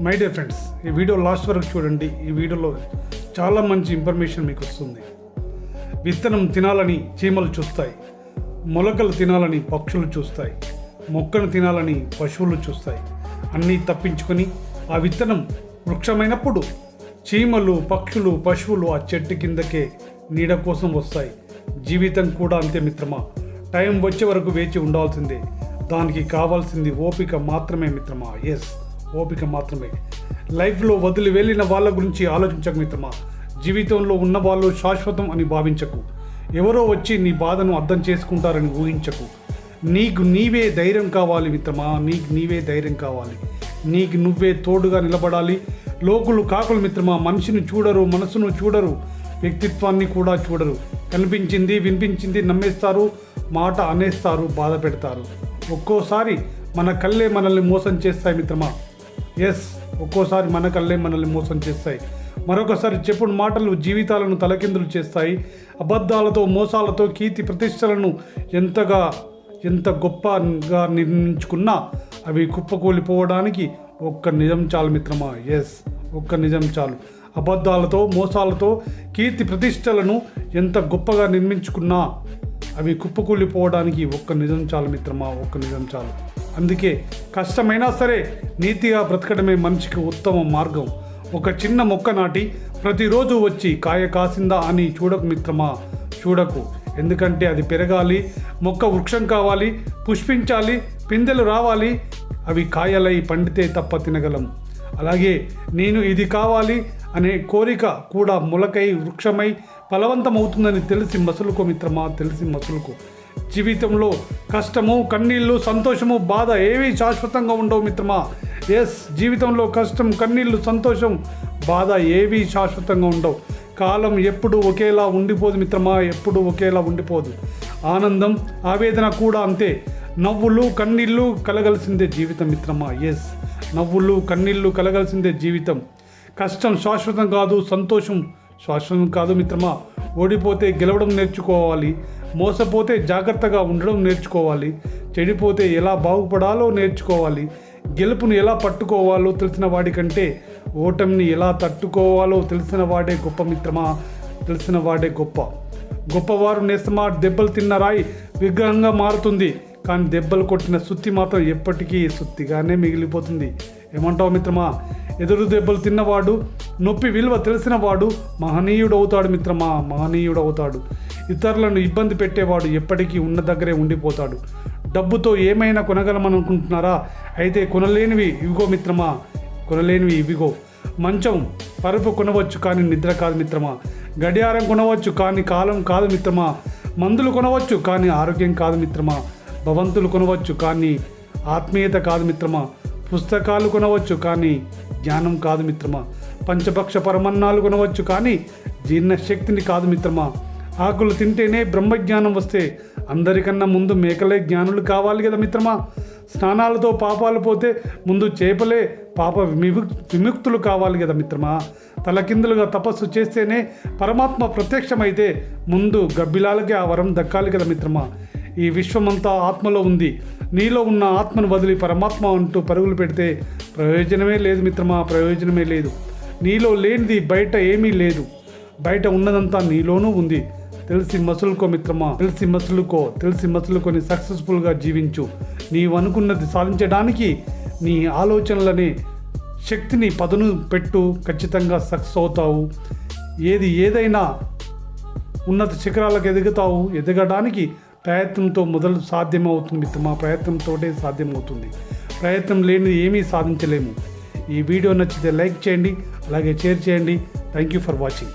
My dear friends ఈ video last వరకు చూడండి. ఈ వీడియోలో చాలా మంచి ఇన్ఫర్మేషన్ మీకు వస్తుంది. విత్తనం తినాలని చీమలు చూస్తాయి. మొలకలు తినాలని పక్షులు చూస్తాయి. మొక్కను తినాలని పశువులు చూస్తాయి. అన్నీ తప్పించుకొని ఆ విత్తనం వృక్షమైనప్పుడు చీమలు పక్షులు పశువులు ఆ చెట్టు కిందకే నీడ కోసం వస్తాయి. జీవితం కూడా అంతే మిత్రమా. టైం వచ్చే వరకు వేచి ఉండాల్సిందే. దానికి కావాల్సింది ఓపిక మాత్రమే మిత్రమా. ఎస్ ఓపిక మాత్రమే. లైఫ్లో వదిలి వెళ్ళిన వాళ్ళ గురించి ఆలోచించకు మిత్రమా. జీవితంలో ఉన్న వాళ్ళు శాశ్వతం అని భావించకు. ఎవరో వచ్చి నీ బాధను అర్థం చేసుకుంటారని ఊహించకు. నీకు నీవే ధైర్యం కావాలి మిత్రమా. నీకు నీవే ధైర్యం కావాలి. నీకు నువ్వే తోడుగా నిలబడాలి. లోకులు కాకులు మిత్రమా. మనిషిని చూడరు మనసును చూడరు వ్యక్తిత్వాన్ని కూడా చూడరు. కనిపించింది వినిపించింది నమ్మేస్తారు మాట అనేస్తారు బాధ పెడతారు. ఒక్కోసారి మన కళ్ళే మనల్ని మోసం చేస్తాయి మిత్రమా. ఎస్ ఒక్కోసారి మన కళ్ళే మనల్ని మోసం చేస్తాయి. మరొకసారి చెప్పుడు మాటలు జీవితాలను తలకిందులు చేస్తాయి. అబద్ధాలతో మోసాలతో కీర్తి ప్రతిష్టలను ఎంతగా ఎంత గొప్పగా నిర్మించుకున్నా అవి కుప్పకూలిపోవడానికి ఒక్క నిజం చాలు మిత్రమా? ఎస్ ఒక్క నిజం చాలు. అబద్ధాలతో మోసాలతో కీర్తి ప్రతిష్టలను ఎంత గొప్పగా నిర్మించుకున్నా అవి కుప్పకూలిపోవడానికి ఒక్క నిజం చాలు మిత్రమా? ఒక్క నిజం చాలు. అందుకే కష్టమైనా సరే నీతిగా బ్రతకడమే మనిషికి ఉత్తమ మార్గం. ఒక చిన్న మొక్క నాటి ప్రతిరోజు వచ్చి కాయ కాసిందా అని చూడకు మిత్రమా? చూడకు. ఎందుకంటే అది పెరగాలి మొక్క వృక్షం కావాలి పుష్పించాలి పిందెలు రావాలి అవి కాయలై పండితే తప్ప తినగలం. అలాగే నేను ఇది కావాలి అనే కోరిక కూడా మొలకై వృక్షమై ఫలవంతమవుతుందని తెలిసి మసులుకో మిత్రమా తెలిసి మసులుకో. జీవితంలో కష్టము కన్నీళ్ళు సంతోషము బాధ ఏవి శాశ్వతంగా ఉండవు మిత్రమా? ఎస్ జీవితంలో కష్టం కన్నీళ్ళు సంతోషం బాధ ఏవి శాశ్వతంగా ఉండవు. కాలం ఎప్పుడు ఒకేలా ఉండిపోదు మిత్రమా ఎప్పుడు ఒకేలా ఉండిపోదు. ఆనందం ఆవేదన కూడా అంతే. నవ్వులు కన్నీళ్ళు కలగలసిందే జీవితం మిత్రమా? ఎస్ నవ్వులు కన్నీళ్ళు కలగలసిందే జీవితం. కష్టం శాశ్వతం కాదు సంతోషం శాశ్వతం కాదు మిత్రమా. ఓడిపోతే గెలవడం నేర్చుకోవాలి. మోసపోతే జాగ్రత్తగా ఉండడం నేర్చుకోవాలి. చెడిపోతే ఎలా బాగుపడాలో నేర్చుకోవాలి. గెలుపును ఎలా పట్టుకోవాలో తెలిసిన వాడికంటే ఓటమిని ఎలా తట్టుకోవాలో తెలిసిన వాడే గొప్ప మిత్రమా? తెలిసిన వాడే గొప్ప. గొప్పవారు నేస్తమా? దెబ్బలు తిన్న రాయి విగ్రహంగా మారుతుంది. కానీ దెబ్బలు కొట్టిన సుత్తి మాత్రం ఎప్పటికీ సుత్తిగానే మిగిలిపోతుంది. ఏమంటావు మిత్రమా? ఎదురు దెబ్బలు తిన్నవాడు నొప్పి విలువ తెలిసినవాడు మహనీయుడు అవుతాడు మిత్రమా మహనీయుడు అవుతాడు ఇతరులను ఇబ్బంది పెట్టేవాడు ఎప్పటికీ ఉన్న దగ్గరే ఉండిపోతాడు. డబ్బుతో ఏమైనా కొనగలమనుకుంటున్నారా? అయితే కొనలేనివి ఇవిగో మిత్రమా కొనలేనివి ఇవిగో. మంచం పరుపు కొనవచ్చు కానీ నిద్ర కాదు మిత్రమా. గడియారం కొనవచ్చు కానీ కాలం కాదు మిత్రమా. మందులు కొనవచ్చు కానీ ఆరోగ్యం కాదు మిత్రమా. భవంతులు కొనవచ్చు కానీ ఆత్మీయత కాదు మిత్రమా. పుస్తకాలు కొనవచ్చు కానీ జ్ఞానం కాదు మిత్రమా. పంచపక్ష పరమన్నాలు కొనవచ్చు కానీ జీర్ణశక్తిని కాదు మిత్రమా. ఆకులు తింటేనే బ్రహ్మజ్ఞానం వస్తే అందరికన్నా ముందు మేకలే జ్ఞానులు కావాలి కదా మిత్రమా. స్నానాలతో పాపాలు పోతే ముందు చేపలే పాప విముక్ విముక్తులు కావాలి కదా మిత్రమా. తలకిందులుగా తపస్సు చేస్తేనే పరమాత్మ ప్రత్యక్షమైతే ముందు గబ్బిలాలకే ఆ వరం దక్కాలి కదా మిత్రమా. ఈ విశ్వమంతా ఆత్మలో ఉంది. నీలో ఉన్న ఆత్మను వదిలి పరమాత్మ అంటూ పరుగులు పెడితే ప్రయోజనమే లేదు మిత్రమా ప్రయోజనమే లేదు. నీలో లేనిది బయట ఏమీ లేదు. బయట ఉన్నదంతా నీలోనూ ఉంది. తెలిసి మసులుకో మిత్రమా తెలిసి మసులుకో తెలిసి మసులుకొని సక్సెస్ఫుల్గా జీవించు. నీవు అనుకున్నది సాధించడానికి నీ ఆలోచనలనే శక్తిని పదును పెట్టు ఖచ్చితంగా సక్సెస్ అవుతావు. ఏది ఏదైనా ఉన్నత శిఖరాలకు ఎదుగుతావు. ఎదగడానికి ప్రయత్నంతో మొదలు సాధ్యమవుతుంది మిత్రమా. ప్రయత్నంతోటే సాధ్యమవుతుంది. ప్రయత్నం లేనిది ఏమీ సాధించలేము. ఈ వీడియో నచ్చితే లైక్ చేయండి అలాగే షేర్ చేయండి. Thank you for watching